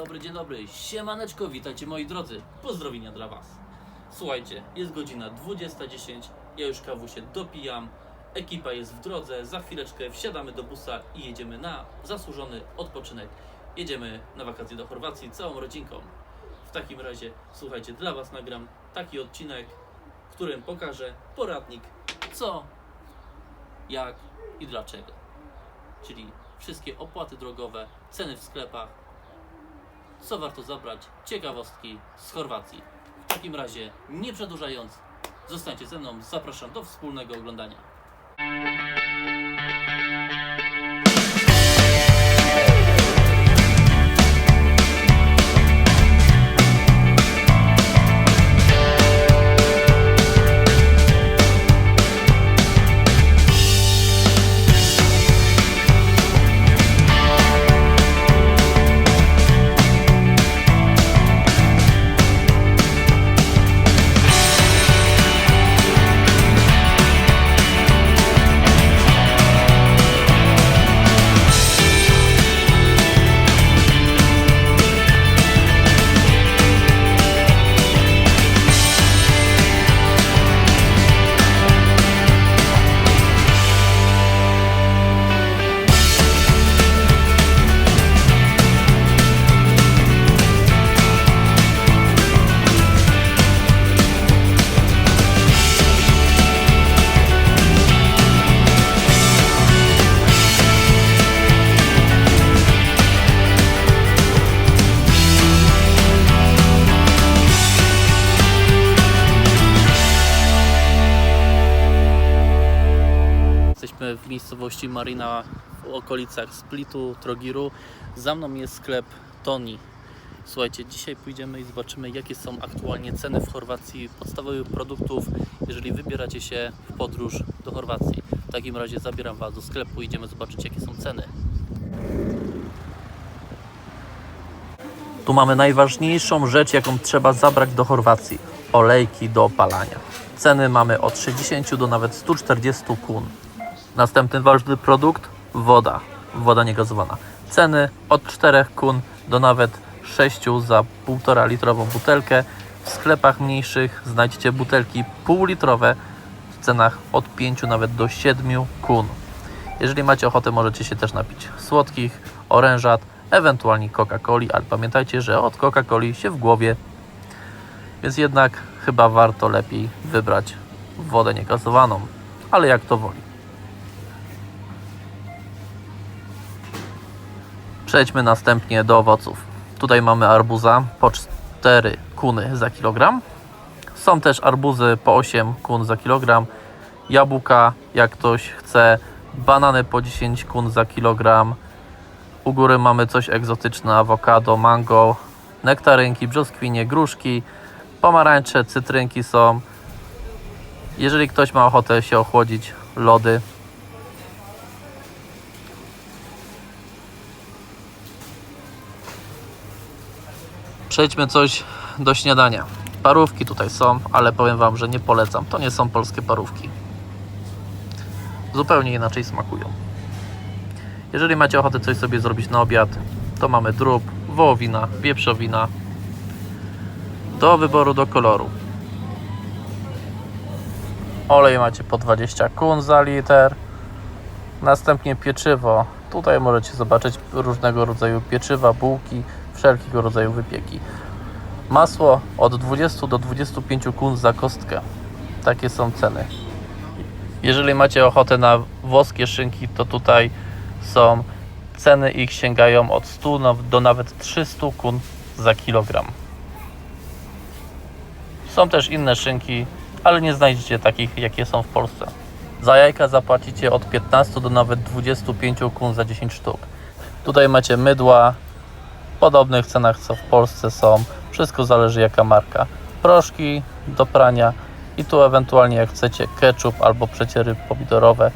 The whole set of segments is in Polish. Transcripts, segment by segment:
dobry, dzień dobry. Siemaneczko, witajcie moi drodzy. Pozdrowienia dla Was. Słuchajcie, jest godzina 20.10, ja już kawusie dopijam, ekipa jest w drodze, za chwileczkę wsiadamy do busa i jedziemy na zasłużony odpoczynek. Jedziemy na wakacje do Chorwacji całą rodzinką. W takim razie, słuchajcie, dla Was nagram taki odcinek, w którym pokażę poradnik co, jak i dlaczego. Czyli wszystkie opłaty drogowe, ceny w sklepach, co warto zabrać, ciekawostki z Chorwacji. W takim razie, nie przedłużając, zostańcie ze mną, zapraszam do wspólnego oglądania. Miejscowości Marina w okolicach Splitu, Trogiru. Za mną jest sklep Toni. Słuchajcie, dzisiaj pójdziemy i zobaczymy, jakie są aktualnie ceny w Chorwacji podstawowych produktów, jeżeli wybieracie się w podróż do Chorwacji. W takim razie zabieram Was do sklepu i idziemy zobaczyć, jakie są ceny. Tu mamy najważniejszą rzecz, jaką trzeba zabrać do Chorwacji. Olejki do opalania. Ceny mamy od 60 do nawet 140 kun. Następny ważny produkt woda. Woda niegazowana. Ceny od 4 kun do nawet 6 za 1,5 litrową butelkę. W sklepach mniejszych znajdziecie butelki półlitrowe w cenach od 5 nawet do 7 kun. Jeżeli macie ochotę, możecie się też napić słodkich, orężat, ewentualnie Coca-Coli, ale pamiętajcie, że od Coca-Coli się w głowie, więc jednak chyba warto lepiej wybrać wodę niegazowaną, ale jak to woli. Przejdźmy następnie do owoców. Tutaj mamy arbuza po 4 kuny za kilogram. Są też arbuzy po 8 kun za kilogram. Jabłka, jak ktoś chce, banany po 10 kun za kilogram. U góry mamy coś egzotyczne, awokado, mango, nektarynki, brzoskwinie, gruszki, pomarańcze, cytrynki są. Jeżeli ktoś ma ochotę się ochłodzić, lody. Przejdźmy coś do śniadania. Parówki tutaj są, ale powiem Wam, że nie polecam. To nie są polskie parówki. Zupełnie inaczej smakują. Jeżeli macie ochotę coś sobie zrobić na obiad, to mamy drób, wołowina, wieprzowina. Do wyboru, do koloru. Olej macie po 20 kun za liter. Następnie pieczywo. Tutaj możecie zobaczyć różnego rodzaju pieczywa, bułki, wszelkiego rodzaju wypieki. Masło od 20 do 25 kun za kostkę. Takie są ceny. Jeżeli macie ochotę na włoskie szynki, to tutaj są ceny ich sięgają od 100 na- do nawet 300 kun za kilogram. Są też inne szynki, ale nie znajdziecie takich, jakie są w Polsce. Za jajka zapłacicie od 15 do nawet 25 kun za 10 sztuk. Tutaj macie mydła podobnych cenach co w Polsce są. Wszystko zależy jaka marka. Proszki do prania i tu ewentualnie jak chcecie ketchup albo przeciery pomidorowe.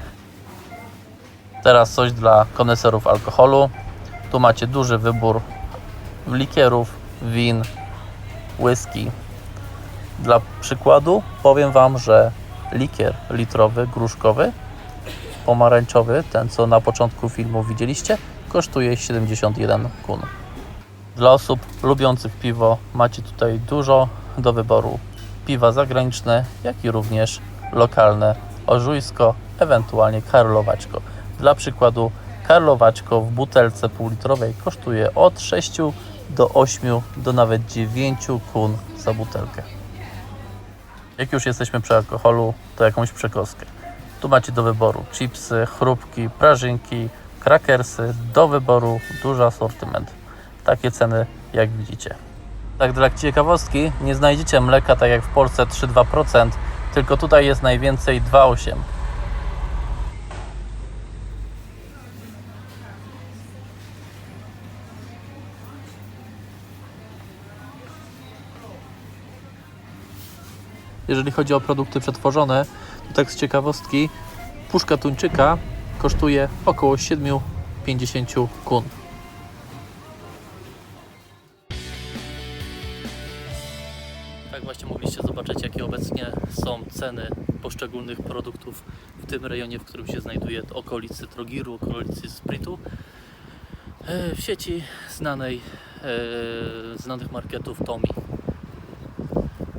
Teraz coś dla koneserów alkoholu. Tu macie duży wybór likierów, win, whisky. Dla przykładu powiem Wam, że likier litrowy, gruszkowy, pomarańczowy, ten co na początku filmu widzieliście, kosztuje 71 kun. Dla osób lubiących piwo macie tutaj dużo do wyboru. Piwa zagraniczne, jak i również lokalne Orzujsko, ewentualnie Karlowaćko. Dla przykładu Karlowaćko w butelce półlitrowej kosztuje od 6 do 8 do nawet 9 kun za butelkę. Jak już jesteśmy przy alkoholu, to jakąś przekąskę. Tu macie do wyboru chipsy, chrupki, prażynki, krakersy. Do wyboru duży asortyment. Takie ceny, jak widzicie. Tak dla ciekawostki, nie znajdziecie mleka tak jak w Polsce 3,2%, tylko tutaj jest najwięcej 2,8%. Jeżeli chodzi o produkty przetworzone, to tak z ciekawostki, puszka tuńczyka kosztuje około 7,50 kun. Tak właśnie mogliście zobaczyć, jakie obecnie są ceny poszczególnych produktów w tym rejonie, w którym się znajduje okolicy Trogiru, okolicy Spritu. E, W sieci znanej, e, znanych marketów Tomi.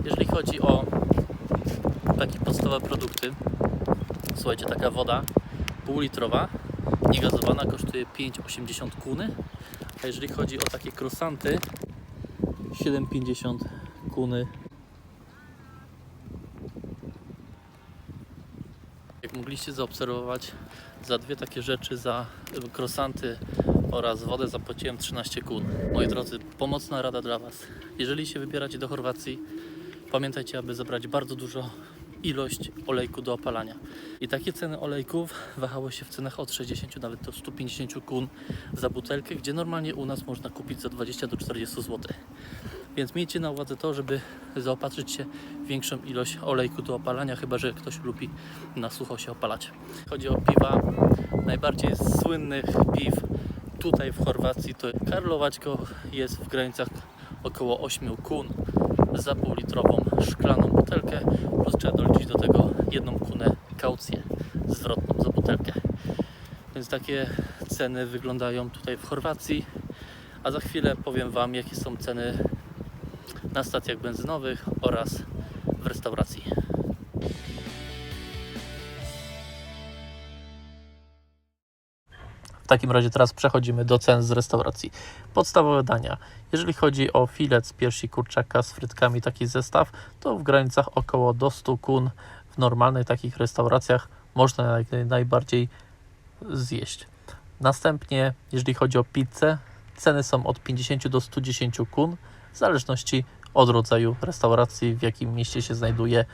Jeżeli chodzi o takie podstawowe produkty, słuchajcie, taka woda półlitrowa, niegazowana kosztuje 5,80 kuny, a jeżeli chodzi o takie krosanty, 7,50 kuny. Mogliście zaobserwować, za dwie takie rzeczy, za krosanty oraz wodę zapłaciłem 13 kun. Moi drodzy, pomocna rada dla Was. Jeżeli się wybieracie do Chorwacji, pamiętajcie, aby zabrać bardzo dużo ilość olejku do opalania. I takie ceny olejków wahały się w cenach od 60 nawet do 150 kun za butelkę, gdzie normalnie u nas można kupić za 20 do 40 zł. Więc miejcie na uwadze to, żeby zaopatrzyć się w większą ilość olejku do opalania, chyba że ktoś lubi na sucho się opalać. Chodzi o piwa, najbardziej słynnych piw tutaj w Chorwacji to Karlowaćko jest w granicach około 8 kun za półlitrową szklaną butelkę, plus trzeba doliczyć do tego jedną kunę kaucję zwrotną za butelkę. Więc takie ceny wyglądają tutaj w Chorwacji, a za chwilę powiem Wam jakie są ceny na stacjach benzynowych oraz w restauracji. W takim razie teraz przechodzimy do cen z restauracji. Podstawowe dania. Jeżeli chodzi o filet z piersi kurczaka z frytkami, taki zestaw, to w granicach około do 100 kun w normalnych takich restauracjach można najbardziej zjeść. Następnie, jeżeli chodzi o pizzę, ceny są od 50 do 110 kun, w zależności od rodzaju restauracji, w jakim mieście się znajduje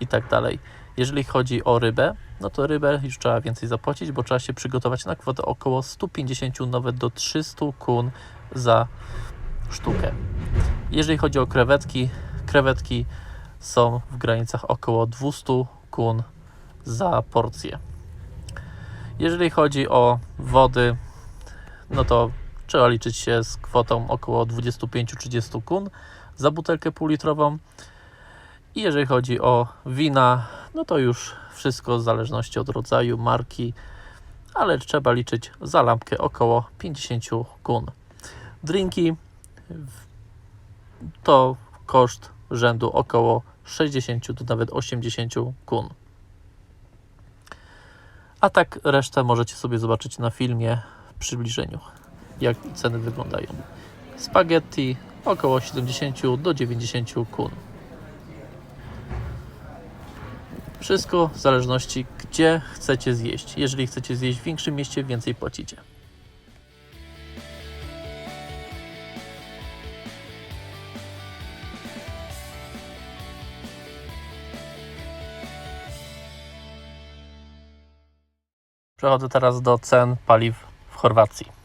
i tak dalej. Jeżeli chodzi o rybę, no to rybę już trzeba więcej zapłacić, bo trzeba się przygotować na kwotę około 150 nawet do 300 kun za sztukę. Jeżeli chodzi o krewetki, krewetki są w granicach około 200 kun za porcję. Jeżeli chodzi o wody, no to trzeba liczyć się z kwotą około 25-30 kun za butelkę półlitrową. I jeżeli chodzi o wina, no to już wszystko w zależności od rodzaju, marki, ale trzeba liczyć za lampkę około 50 kun. Drinki to koszt rzędu około 60 do nawet 80 kun. A tak resztę możecie sobie zobaczyć na filmie w przybliżeniu, jak ceny wyglądają. Spaghetti około 70 do 90 kun. Wszystko w zależności, gdzie chcecie zjeść. Jeżeli chcecie zjeść w większym mieście, więcej płacicie. Przechodzę teraz do cen paliw w Chorwacji.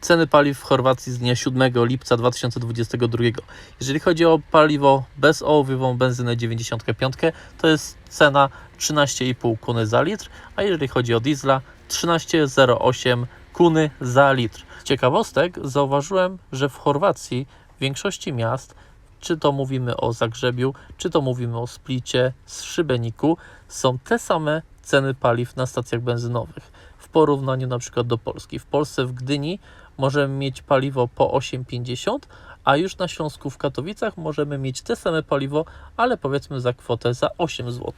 Ceny paliw w Chorwacji z dnia 7 lipca 2022. Jeżeli chodzi o paliwo bezołowiową benzynę 95, to jest cena 13,5 kuny za litr, a jeżeli chodzi o diesla 13,08 kuny za litr. Z ciekawostek zauważyłem, że w Chorwacji w większości miast, czy to mówimy o Zagrzebiu, czy to mówimy o Splicie, Szybeniku, są te same ceny paliw na stacjach benzynowych. W porównaniu na przykład do Polski. W Polsce w Gdyni możemy mieć paliwo po 8,50, a już na Śląsku w Katowicach możemy mieć te same paliwo, ale powiedzmy za kwotę za 8 zł.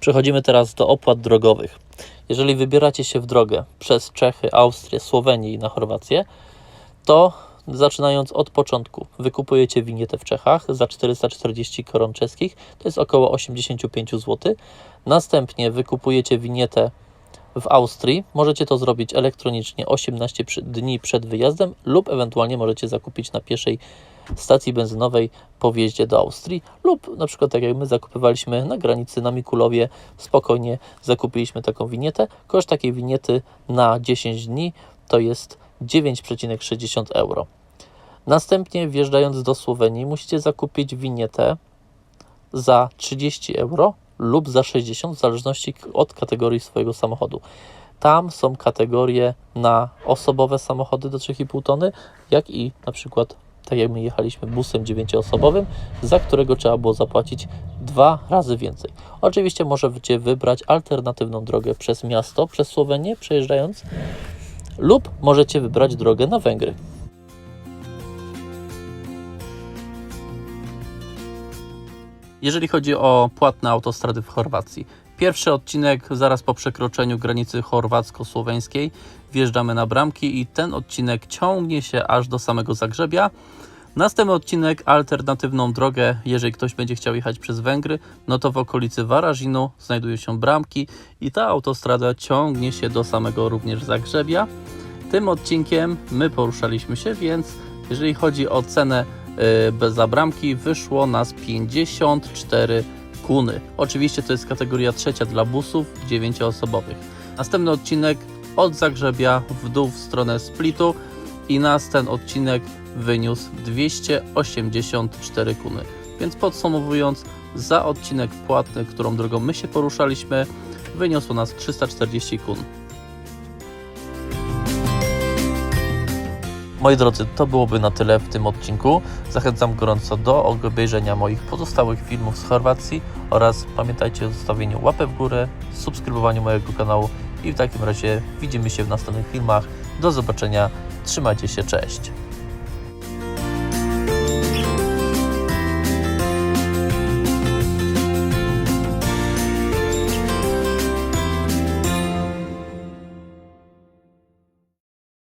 Przechodzimy teraz do opłat drogowych. Jeżeli wybieracie się w drogę przez Czechy, Austrię, Słowenię i na Chorwację, to zaczynając od początku, wykupujecie winietę w Czechach za 440 koron czeskich, to jest około 85 zł. Następnie wykupujecie winietę w Austrii. Możecie to zrobić elektronicznie 18 przy- dni przed wyjazdem lub ewentualnie możecie zakupić na pierwszej stacji benzynowej po wjeździe do Austrii lub na przykład tak jak my zakupywaliśmy na granicy na Mikulowie, spokojnie zakupiliśmy taką winietę. Koszt takiej winiety na 10 dni to jest 9,60 euro. Następnie wjeżdżając do Słowenii musicie zakupić winietę za 30 euro lub za 60 w zależności od kategorii swojego samochodu. Tam są kategorie na osobowe samochody do 3,5 tony, jak i na przykład tak jak my jechaliśmy busem 9-osobowym, za którego trzeba było zapłacić dwa razy więcej. Oczywiście możecie wybrać alternatywną drogę przez miasto, przez Słowenię przejeżdżając lub możecie wybrać drogę na Węgry. Jeżeli chodzi o płatne autostrady w Chorwacji, pierwszy odcinek zaraz po przekroczeniu granicy chorwacko-słoweńskiej wjeżdżamy na bramki i ten odcinek ciągnie się aż do samego Zagrzebia. Następny odcinek alternatywną drogę, jeżeli ktoś będzie chciał jechać przez Węgry, no to w okolicy Warażinu znajdują się bramki i ta autostrada ciągnie się do samego również Zagrzebia. Tym odcinkiem my poruszaliśmy się, więc jeżeli chodzi o cenę bez zabramki, wyszło nas 54 kuny. Oczywiście to jest kategoria trzecia dla busów 9-osobowych. Następny odcinek od Zagrzebia w dół w stronę Splitu i nas ten odcinek wyniósł 284 kuny. Więc podsumowując, za odcinek płatny, którą drogą my się poruszaliśmy, wyniosło nas 340 kun. Moi drodzy, to byłoby na tyle w tym odcinku. Zachęcam gorąco do obejrzenia moich pozostałych filmów z Chorwacji oraz pamiętajcie o zostawieniu łapy w górę, subskrybowaniu mojego kanału i w takim razie widzimy się w następnych filmach. Do zobaczenia, trzymajcie się, cześć!